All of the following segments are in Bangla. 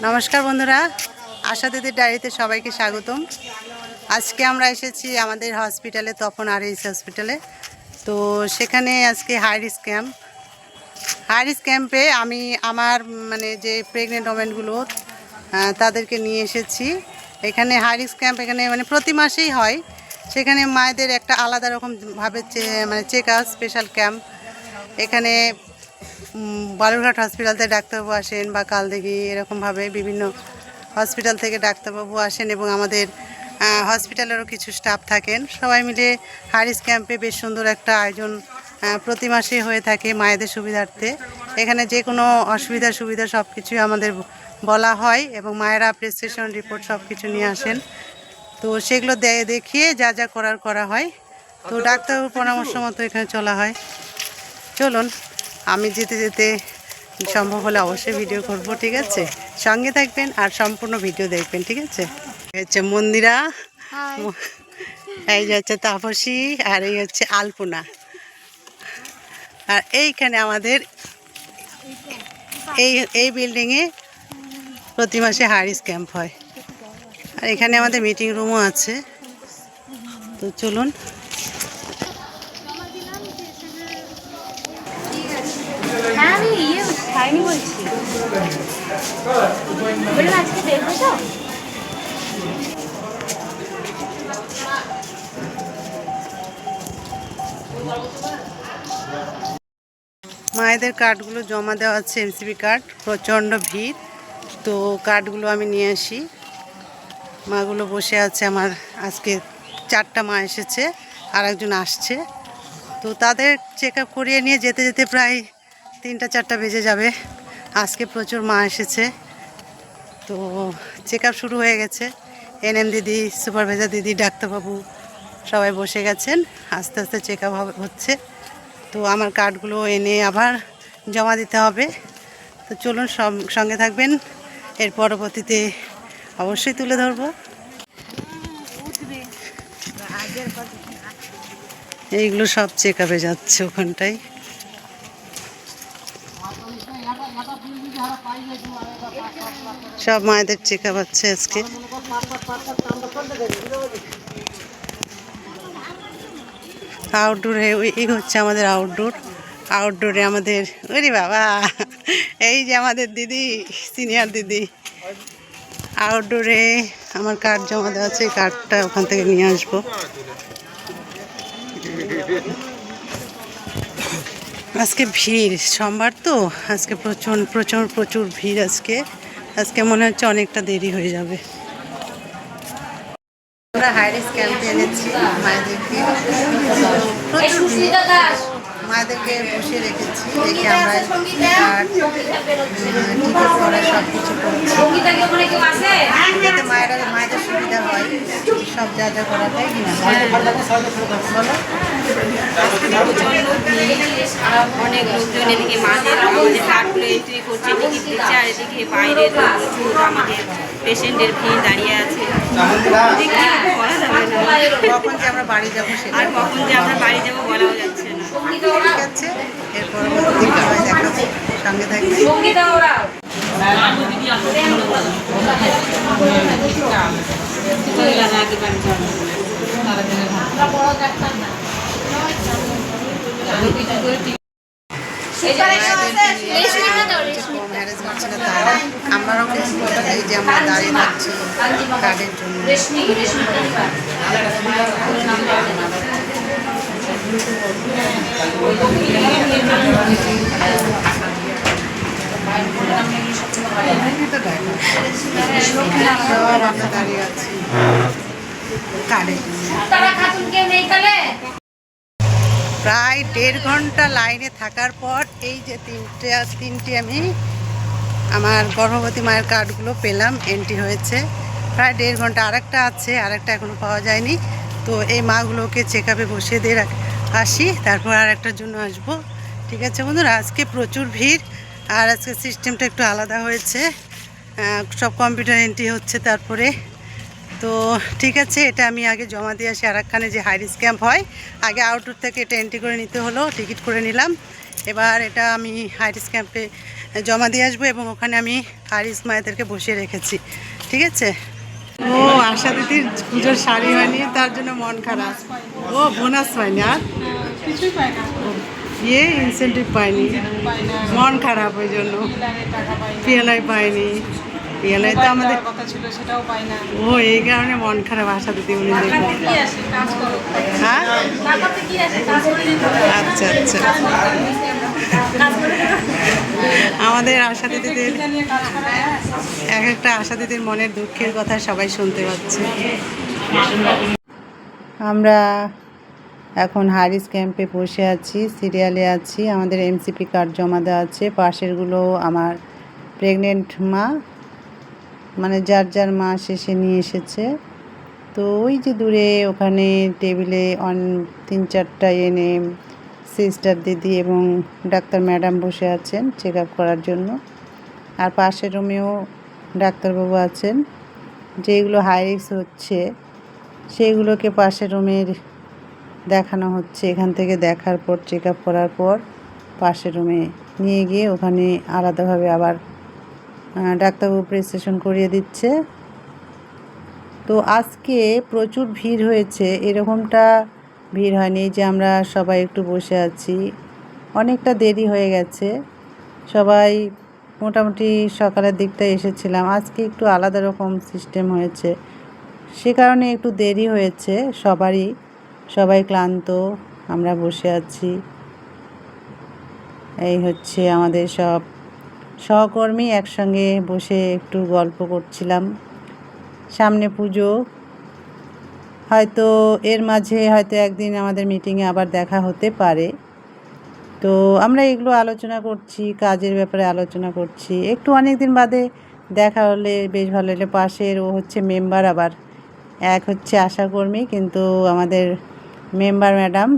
নমস্কার বন্ধুরা, আশা দিদির ডায়েরিতে সবাইকে স্বাগতম। আজকে আমরা এসেছি আমাদের হসপিটালে তপন আর এইচ হসপিটালে তো সেখানে আজকে হাইরিস ক্যাম্প হাইরিস ক্যাম্পে আমি আমার মানে যে প্রেগনেন্ট ওমেনগুলো তাদেরকে নিয়ে এসেছি। এখানে হাইরিস ক্যাম্প এখানে মানে প্রতি মাসেই হয়। সেখানে মায়েদের একটা আলাদা রকমভাবে মানে চেক আপ স্পেশাল ক্যাম্প এখানে বালুরঘাট হসপিটালতে ডাক্তারবাবু আসেন বা কালদিঘি এরকমভাবে বিভিন্ন হসপিটাল থেকে ডাক্তারবাবু আসেন এবং আমাদের হসপিটালেরও কিছু স্টাফ থাকেন। সবাই মিলে হারিস ক্যাম্পে বেশ সুন্দর একটা আয়োজন প্রতি মাসে হয়ে থাকে মায়েদের সুবিধার্থে। এখানে যে কোনো অসুবিধা সুবিধা সব কিছুই আমাদের বলা হয় এবং মায়েরা প্রেসক্রিপশন রিপোর্ট সব কিছু নিয়ে আসেন। তো সেগুলো দেখিয়ে যা যা করার করা হয়। তো ডাক্তারবাবুর পরামর্শ মতো এখানে চলা হয়। চলুন। আমি যেতে যেতে সম্ভব হলে অবশ্যই ভিডিও করব ঠিক আছে? সঙ্গে থাকবেন আর সম্পূর্ণ ভিডিও দেখবেন ঠিক আছে? এই হচ্ছে মন্দিরা এই হচ্ছে তাপসী আর এই হচ্ছে আলপনা। আর এইখানে আমাদের এই এই বিল্ডিংয়ে প্রতি মাসে হারিস ক্যাম্প হয়। আর এখানে আমাদের মিটিং রুমও আছে। তো চলুন। মায়েদের কার্ডগুলো জমা দেওয়া আছে এমসিবি কার্ড। প্রচণ্ড ভিড়। তো কার্ডগুলো আমি নিয়ে আসি। মাগুলো বসে আছে আমার। আজকে চারটা মা এসেছে আর একজন আসছে। তো তাদের চেক আপ করিয়ে নিয়ে যেতে যেতে প্রায় তিনটা, চারটা বেজে যাবে। আজকে প্রচুর মা এসেছে। তো চেক শুরু হয়ে গেছে। এনএম দিদি, সুপারভাইজার দিদি, ডাক্তারবাবু সবাই বসে গেছেন। আস্তে আস্তে চেক হচ্ছে। তো আমার কার্ডগুলো এনে আবার জমা দিতে হবে। তো চলুন সব- সঙ্গে থাকবেন। এর পরবর্তীতে অবশ্যই তুলে ধরবো। এইগুলো সব চেক আপে যাচ্ছে ওখানটায়। সব মায়েদের চেক আপ আছে আজকে আউটডোরে এই হচ্ছে আমাদের আউটডোর আউটডোরে আমাদের ওরে বাবা, এই যে আমাদের দিদি সিনিয়র দিদি। আউটডোরে আমার কার্ড জমা দেওয়া আছে কার্ডটা ওখান থেকে নিয়ে আসব। আজকে ভিড়, সোমবার তো? আজকে প্রচুর প্রচুর প্রচুর ভিড় আজকে। আজকে মনে হচ্ছে অনেকটা দেরি হয়ে যাবে। আমরা হাইরিস ক্যাম্পে এনেছি মায়েদেরকে প্রচুর মায়েদেরকে বসিয়ে রেখেছি রেখে আমরা টিকিট করা সব কিছু করছি যাতে মায়েরা মায়েদের সুবিধা হয় সব যা যা করা হয়। কিনা বলো অনেক লোকজন এদিকে মাদের আমাদের কার্ডগুলো এন্ট্রি করছে টিকিট দিচ্ছে আর এদিকে বাইরে প্রচুর আমাদের পেশেন্টের ভিড় দাঁড়িয়ে আছে। কখন যে আমরা বাড়ি যাব সেটা আর কখন যে আমরা বাড়ি যাব বলাও যাচ্ছে ঠিক আছে এর পরবর্তী সবাই দেখাবো সঙ্গে থাকবে ম্যারেজ হচ্ছিল তারা আমরাও এই যে আমরা দাঁড়িয়ে থাকছি কার্ডের জন্য। প্রায় দেড় ঘণ্টা লাইনে থাকার পর এই যে তিনটে তিনটে আমি আমার গর্ভবতী মায়ের কার্ডগুলো পেলাম এন্ট্রি হয়েছে। প্রায় দেড় ঘণ্টা আরেকটা আছে, আরেকটা এখনও পাওয়া যায়নি। তো এই মাগুলোকে চেক আপে বসিয়ে দিয়ে রাখ- আসি, তারপর আর একটার জন্য আসব। ঠিক আছে বন্ধুরা, আজকে প্রচুর ভিড় আর আজকে সিস্টেমটা একটু আলাদা হয়েছে। সব কম্পিউটার এন্ট্রি হচ্ছে তারপরে। তো ঠিক আছে, এটা আমি আগে জমা দিয়ে আসি। আরাকখানে যে হাইরিস ক্যাম্প হয়, আগে আউটডোর থেকে এটা এন্ট্রি করে নিতে হলো টিকিট করে নিলাম। এবার এটা আমি হাইরিস ক্যাম্পে জমা দিয়ে আসব এবং ওখানে আমি হারিস মায়েদেরকে বসিয়ে রেখেছি। ঠিক আছে? ও আশা দিদির পুজোর শাড়ি হয়নি তার জন্য মন খারাপ। ও বোনাস পায়নি আর? কিছুই পায় না। ইয়ে ইনসেন্টিভ পায়নি। মন খারাপ ওই জন্য। পিএলআই পায়নি। পিএলআই তো আমাদের কথা ছিল সেটাও পায় না। ও এই কারণে মন খারাপ আশা দিদি উনি হ্যাঁ। আচ্ছা আচ্ছা। আমাদের আশা দিদিদের। এক একটা আশা দিদির মনের দুঃখের কথা সবাই শুনতে পাচ্ছে। আমরা এখন হারিস ক্যাম্পে বসে আছি, সিরিয়ালে আছি। আমাদের এমসিপি কার্ড জমা দেওয়া আছে। পাশেরগুলো আমার প্রেগনেন্ট মা মানে যার যার মা শেষে নিয়ে এসেছে। তো ওই যে দূরে ওখানে টেবিলে অন তিন চারটা এনে সিস্টার দিদি এবং ডাক্তার ম্যাডাম বসে আছেন চেক আপ করার জন্য। আর পাশের রুমেও ডাক্তারবাবু আছেন। যেগুলো হাই রিস্ক হচ্ছে, সেইগুলোকে পাশের রুমের দেখানো হচ্ছে। এখান থেকে দেখার পর চেক আপ করার পর পাশের রুমে নিয়ে গিয়ে ওখানে আলাদাভাবে আবার ডাক্তারবাবু প্রেসক্রিপশন করিয়ে দিচ্ছে। তো আজকে প্রচুর ভিড় হয়েছে। এরকমটা ভিড় হয়নি যে আমরা সবাই একটু বসে আছি। অনেকটা দেরি হয়ে গেছে। সবাই মোটামুটি সকালের দিকটা এসেছিলাম। আজকে একটু আলাদা রকম সিস্টেম হয়েছে। সে কারণে একটু দেরি হয়েছে সবারই। সবাই ক্লান্ত, আমরা বসে আছি। এই হচ্ছে আমাদের সব। সহকর্মী একসঙ্গে বসে একটু গল্প করছিলাম। সামনে পুজো। হয়তো এর মাঝে হয়তো একদিন আমাদের মিটিংয়ে আবার দেখা হতে পারে। তো আমরা এগুলো আলোচনা করছি, কাজের ব্যাপারে আলোচনা করছি। একটু অনেক দিন বাদে দেখা হলে বেশ ভালো হলে পাশের ও হচ্ছে মেম্বার আবার এক হচ্ছে আশাকর্মী কিন্তু আমাদের মেম্বার ম্যাডাম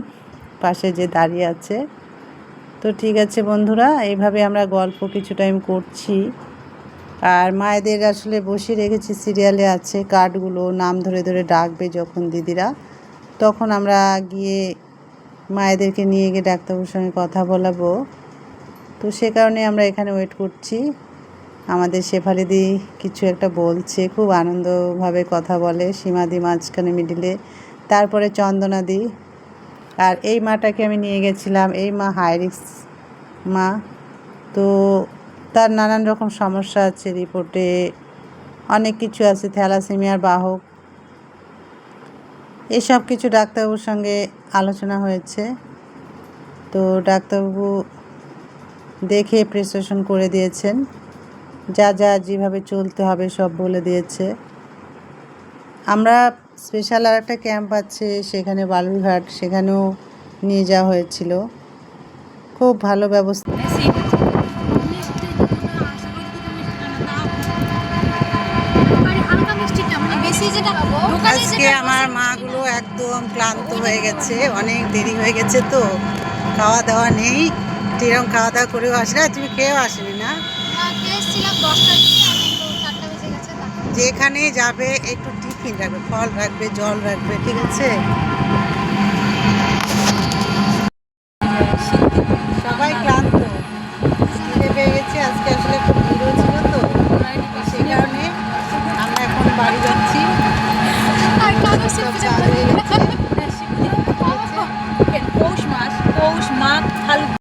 পাশে যে দাঁড়িয়ে আছে। তো ঠিক আছে বন্ধুরা, এইভাবে আমরা গল্প কিছু টাইম করছি। আর মায়েদের আসলে বসিয়ে রেখেছি সিরিয়ালে আছে কার্ডগুলো, নাম ধরে ধরে ডাকবে যখন দিদিরা। তখন আমরা গিয়ে মায়েদেরকে নিয়ে গিয়ে ডাক্তারবাবুর সঙ্গে কথা বলাবো। তো সে কারণে আমরা এখানে ওয়েট করছি। আমাদের শেফালিদি কিছু একটা বলছে, খুব আনন্দভাবে কথা বলে, সীমাদি মাঝখানে মিডিলে তারপরে চন্দনাদি। আর এই মাটাকে আমি নিয়ে গেছিলাম, এই মা হাইরিক্স মা। তো তার নানান রকম সমস্যা আছে রিপোর্টে, অনেক কিছু আছে, থ্যালাসেমিয়ার বাহক। এসব কিছু ডাক্তারবাবুর সঙ্গে আলোচনা হয়েছে। তো ডাক্তারবাবু দেখে প্রেসক্রিপশন করে দিয়েছেন। যা যা যেভাবে চলতে হবে সব বলে দিয়েছে। আমরা স্পেশাল আর একটা ক্যাম্প আছে, সেখানে বালুরঘাট, সেখানেও নিয়ে যাওয়া হয়েছিল। খুব ভালো ব্যবস্থা আজকে আমার মাগুলো একদম ক্লান্ত হয়ে গেছে অনেক দেরি হয়ে গেছে তো খাওয়া দাওয়া নেই। যেরকম খাওয়া দাওয়া করেও আসে না তুমি খেয়েও আসেনি না? যেখানে যাবে একটু টিফিন রাখবে ফল রাখবে জল রাখবে ঠিক আছে?